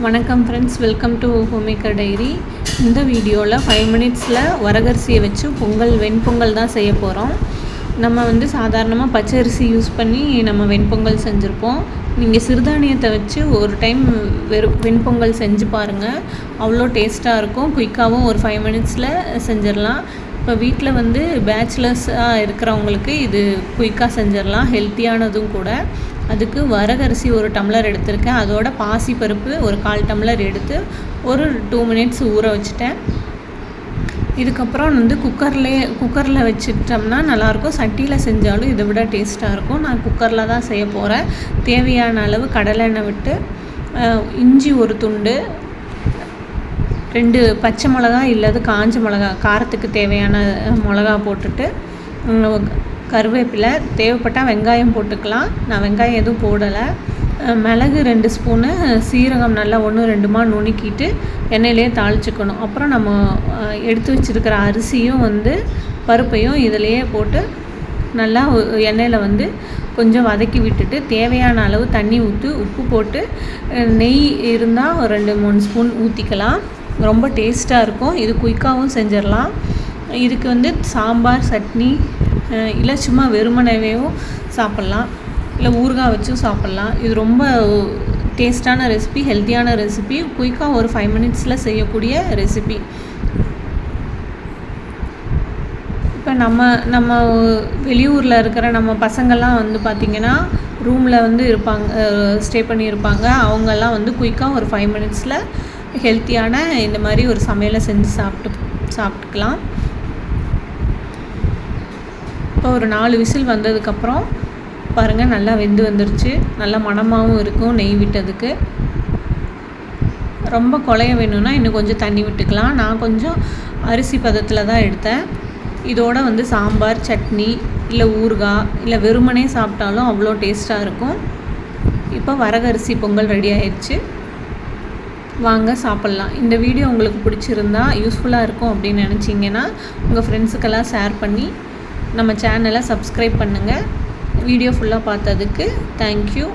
வணக்கம் friends welcome to homemaker diary இந்த வீடியோவில் ஃபைவ் மினிட்ஸில் வரகரிசியை வச்சு பொங்கல் வெண்பொங்கல் தான் செய்ய போகிறோம் நம்ம வந்து சாதாரணமாக பச்சரிசி யூஸ் பண்ணி நம்ம வெண்பொங்கல் செஞ்சுருப்போம். நீங்கள் சிறுதானியத்தை வச்சு ஒரு டைம் வெறும் வெண்பொங்கல் செஞ்சு பாருங்கள் அவ்வளோ டேஸ்ட்டாக இருக்கும். குயிக்காகவும் ஒரு ஃபைவ் மினிட்ஸில் செஞ்சிடலாம். இப்போ வீட்டில் வந்து பேச்சுலர்ஸாக இருக்கிறவங்களுக்கு இது குயிக்காக செஞ்சிடலாம். ஹெல்த்தியானதும் கூட. அதுக்கு வரகரிசி ஒரு டம்ளர் எடுத்திருக்கேன். அதோட பாசி பருப்பு ஒரு கால் டம்ளர் எடுத்து ஒரு டூ மினிட்ஸ் ஊற வச்சுட்டேன். இதுக்கப்புறம் வந்து குக்கர்லேயே குக்கரில் வச்சுட்டோம்னா நல்லாயிருக்கும். சட்டியில் செஞ்சாலும் இதை விட டேஸ்ட்டாக இருக்கும். நான் குக்கரில் தான் செய்ய போகிறேன் தேவையான அளவு கடலெண்ணெய் விட்டு இஞ்சி ஒரு துண்டு ரெண்டு பச்சை மிளகா இல்லது காஞ்ச மிளகா காரத்துக்கு தேவையான மிளகா போட்டுட்டு கருவேப்பிலை தேவைப்பட்டால் வெங்காயம் போட்டுக்கலாம். நான் வெங்காயம் எதுவும் போடலை. மிளகு ரெண்டு ஸ்பூனு சீரகம் நல்லா ஒன்று ரெண்டுமா நுணுக்கிட்டு எண்ணெயிலே தாளிச்சுக்கணும். அப்புறம் நம்ம எடுத்து வச்சுருக்கிற அரிசியும் வந்து பருப்பையும் இதிலையே போட்டு நல்லா எண்ணெயில் வந்து கொஞ்சம் வதக்கி விட்டுட்டு தேவையான அளவு தண்ணி ஊற்றி உப்பு போட்டு நெய் இருந்தால் ஒரு ரெண்டு மூணு ஸ்பூன் ஊற்றிக்கலாம் ரொம்ப டேஸ்ட்டாக இருக்கும். இது குயிக்காகவும் செஞ்சிடலாம். இதுக்கு வந்து சாம்பார் சட்னி இல்லை சும்மா வெறுமனவேவும் சாப்பிட்லாம். இல்லை ஊறுகாய் வச்சும் சாப்பிட்லாம். இது ரொம்ப டேஸ்ட்டான ரெசிபி ஹெல்த்தியான ரெசிபி குயிக்காக ஒரு ஃபைவ் மினிட்ஸில் செய்யக்கூடிய ரெசிபி இப்போ நம்ம நம்ம வெளியூரில் இருக்கிற நம்ம பசங்கள்லாம் வந்து பார்த்திங்கன்னா ரூமில் வந்து இருப்பாங்க ஸ்டே பண்ணியிருப்பாங்க. அவங்கெல்லாம் வந்து குயிக்காக ஒரு ஃபைவ் மினிட்ஸில் ஹெல்த்தியான இந்த மாதிரி ஒரு சமையலை செஞ்சு சாப்பிட்டு சாப்பிட்டுக்கலாம். ஒரு நாலு விசில் வந்ததுக்கப்புறம் பாருங்கள் நல்லா வெந்து வந்துருச்சு. நல்லா மணமாகவும் இருக்கும் நெய் விட்டதுக்கு. ரொம்ப குழைய வேணும்னா இன்னும் கொஞ்சம் தண்ணி விட்டுக்கலாம். நான் கொஞ்சம் அரிசி பதத்தில் தான் எடுத்தேன். இதோட வந்து சாம்பார் சட்னி இல்லை ஊறுகாய் இல்லை வெறுமனே சாப்பிட்டாலும் அவ்வளோ டேஸ்ட்டாக இருக்கும். இப்போ வரகரிசி பொங்கல் ரெடி ஆயிடுச்சு வாங்க சாப்பிட்லாம். இந்த வீடியோ உங்களுக்கு பிடிச்சிருந்தா யூஸ்ஃபுல்லாக இருக்கும் அப்படின்னு நினச்சிங்கன்னா உங்கள் ஃப்ரெண்ட்ஸுக்கெல்லாம் ஷேர் பண்ணி நம்ம சேனலை சப்ஸ்கிரைப் பண்ணுங்கள் வீடியோ ஃபுல்லாக பார்த்ததுக்கு தேங்க்யூ